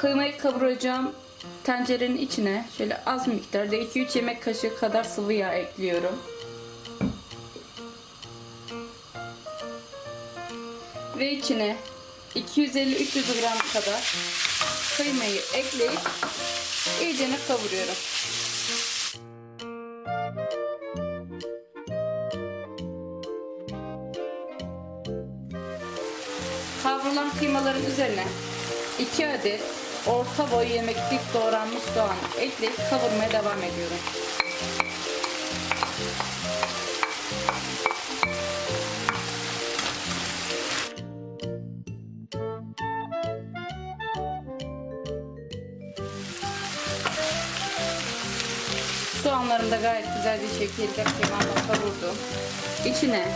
kıymayı kavuracağım tencerenin içine şöyle az miktarda 2-3 yemek kaşığı kadar sıvı yağ ekliyorum. Ve içine 250-300 gram kadar kıymayı ekleyip iyicene kavuruyorum. Kavrulan kıymaların üzerine 2 adet orta boy yemeklik doğranmış soğan ekleyip kavurmaya devam ediyorum. Soğanlarım da gayet güzel bir şekilde kıymamla kavurdum. İçine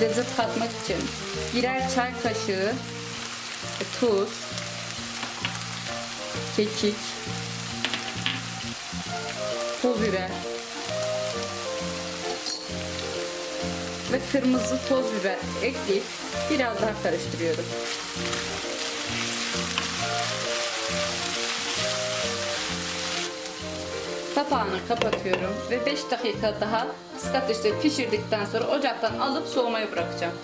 lezzet katmak için birer çay kaşığı tuz, kekik, pul biber ve kırmızı toz biber ekleyip biraz daha karıştırıyorum. Kapağını kapatıyorum ve 5 dakika daha kısık ateşte pişirdikten sonra ocaktan alıp soğumaya bırakacağım.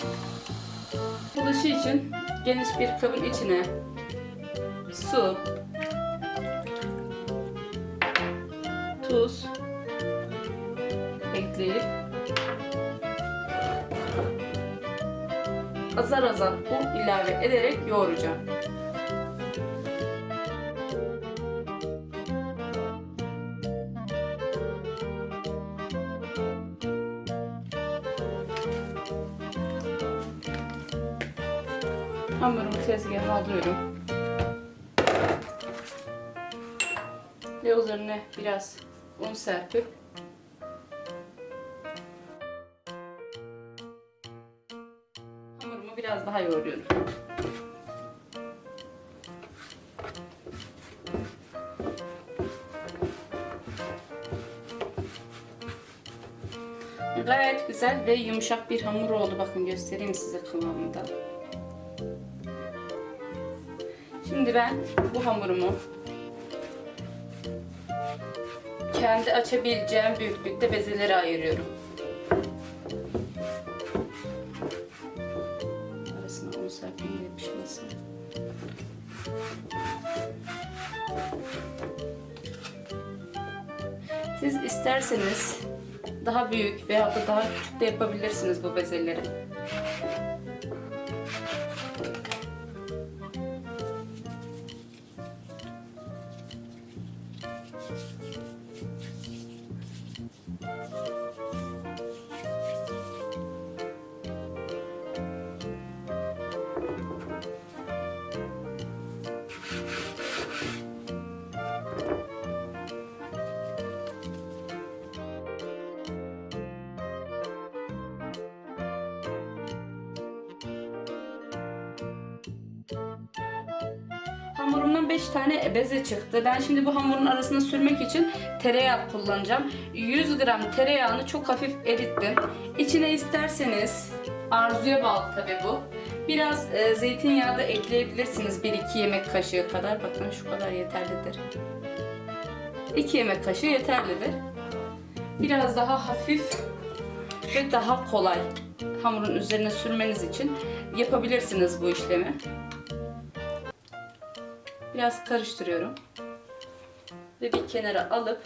Bulaşı için geniş bir kabın içine su, tuz ekleyip azar azar un ilave ederek yoğuracağım. Hamurumu tezgaha alıyorum. Ve üzerine biraz un serpip hamurumu biraz daha yoğuruyorum. Gayet güzel ve yumuşak bir hamur oldu. Bakın göstereyim size kıvamında. Şimdi ben bu hamurumu kendi açabileceğim büyüklükte bezelere ayırıyorum. Arasına un serpeyim de pişmesin. Siz isterseniz daha büyük veya da daha küçük de yapabilirsiniz bu bezeleri. Hamurumdan 5 tane beze çıktı. Ben şimdi bu hamurun arasına sürmek için tereyağı kullanacağım. 100 gram tereyağını çok hafif erittim. İçine isterseniz arzuya bağlı tabi bu. Biraz e, zeytinyağı da ekleyebilirsiniz. 1-2 yemek kaşığı kadar. Bakın şu kadar yeterlidir. 2 yemek kaşığı yeterlidir. Biraz daha hafif ve daha kolay hamurun üzerine sürmeniz için yapabilirsiniz bu işlemi. Biraz karıştırıyorum. Ve bir kenara alıp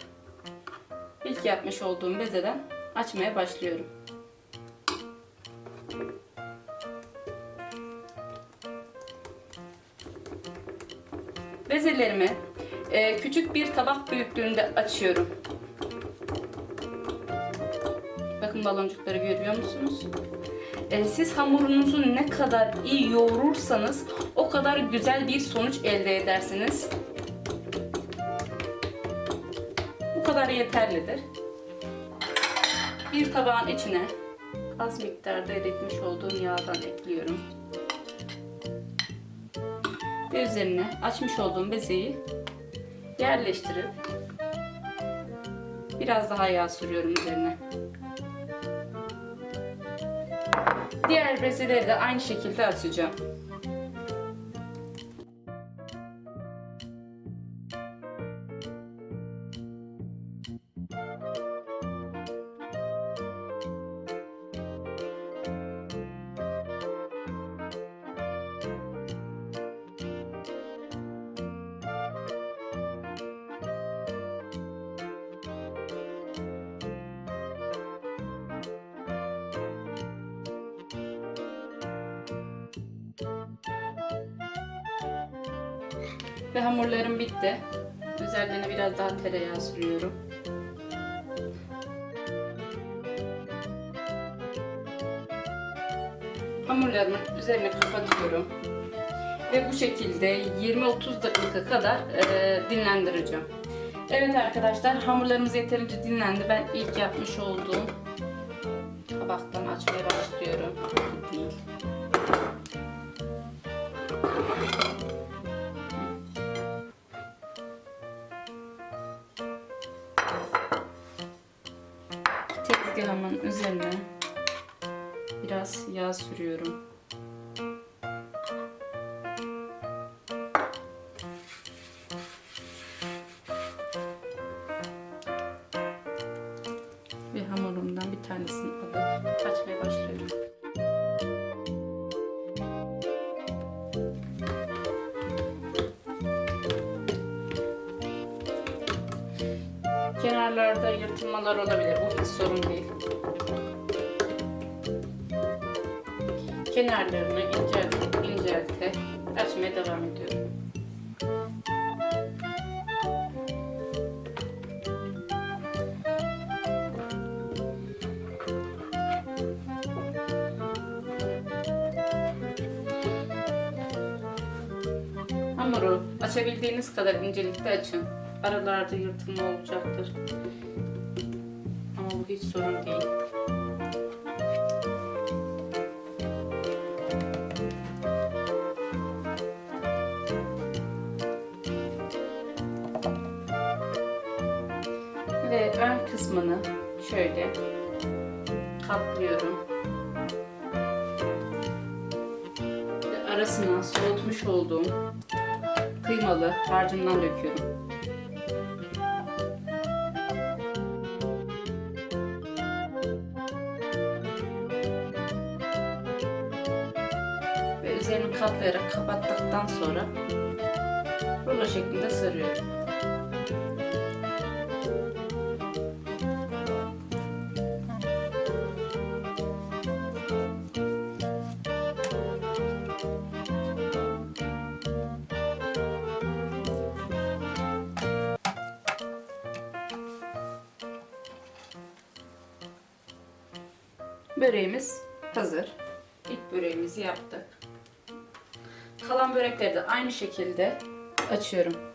ilk yapmış olduğum bezeden açmaya başlıyorum. Bezelerimi e, küçük bir tabak büyüklüğünde açıyorum. Bakın baloncukları görüyor musunuz? E, siz hamurunuzu ne kadar iyi yoğurursanız o kadar güzel bir sonuç elde edersiniz. Bu kadar yeterlidir. Bir tabağın içine az miktarda eritmiş olduğum yağdan ekliyorum. Ve üzerine açmış olduğum bezeyi yerleştirip biraz daha yağ sürüyorum üzerine. Diğer bezeleri de aynı şekilde açacağım. Ve hamurlarım bitti. Üzerlerine biraz daha tereyağı sürüyorum. Hamurlarımın üzerine kapatıyorum. Ve bu şekilde 20-30 dakika kadar e, dinlendireceğim. Evet arkadaşlar hamurlarımız yeterince dinlendi. Ben ilk yapmış olduğum tabaktan açmaya başlıyorum. Değil. Tanesini alıp açmaya başlıyorum. Kenarlarda yırtılmalar olabilir. Bu hiç sorun değil. Kenarlarını incelte incelte açmaya devam ediyorum. Hamuru açabildiğiniz kadar incelikte açın. Aralarda yırtılma olacaktır. Ama bu hiç sorun değil. Ve ön kısmını şöyle katlıyorum. Arasına soğutmuş olduğum kıymalı harcından döküyorum. Ve üzerini katlayarak kapattıktan sonra rulo şeklinde sarıyorum. Böreğimiz hazır. İlk böreğimizi yaptık. Kalan börekleri de aynı şekilde açıyorum.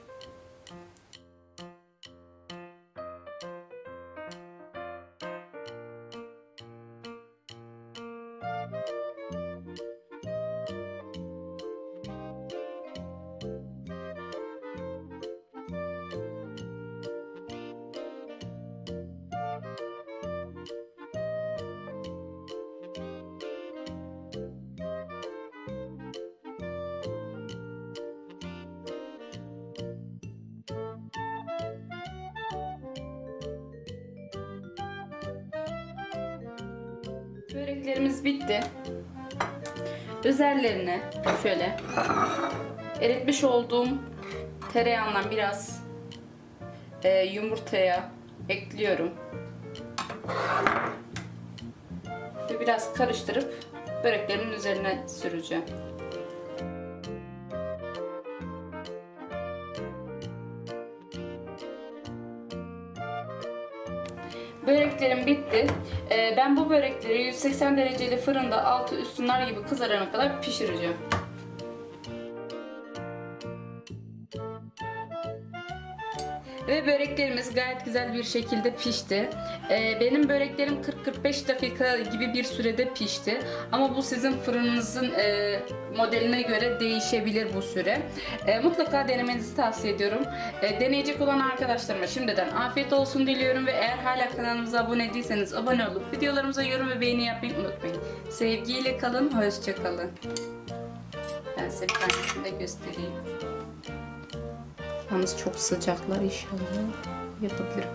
Böreklerimiz bitti. Üzerlerine şöyle eritmiş olduğum tereyağından biraz e, yumurtaya ekliyorum. Ve biraz karıştırıp böreklerimin üzerine süreceğim. Böreklerim bitti. Ee, ben bu börekleri 180 dereceli fırında altı üstünler gibi kızarana kadar pişireceğim. Ve böreklerimiz gayet güzel bir şekilde pişti. Ee, benim böreklerim 40-45 dakika gibi bir sürede pişti. Ama bu sizin fırınınızın e, modeline göre değişebilir bu süre. E, mutlaka denemenizi tavsiye ediyorum. E, deneyecek olan arkadaşlarıma şimdiden afiyet olsun diliyorum ve eğer hala kanalımıza abone değilseniz abone olup videolarımıza yorum ve beğeni yapmayı unutmayın. Sevgiyle kalın, hoşça kalın. Ben size bir tanesini de göstereyim. Yalnız çok sıcaklar inşallah yapabilirim.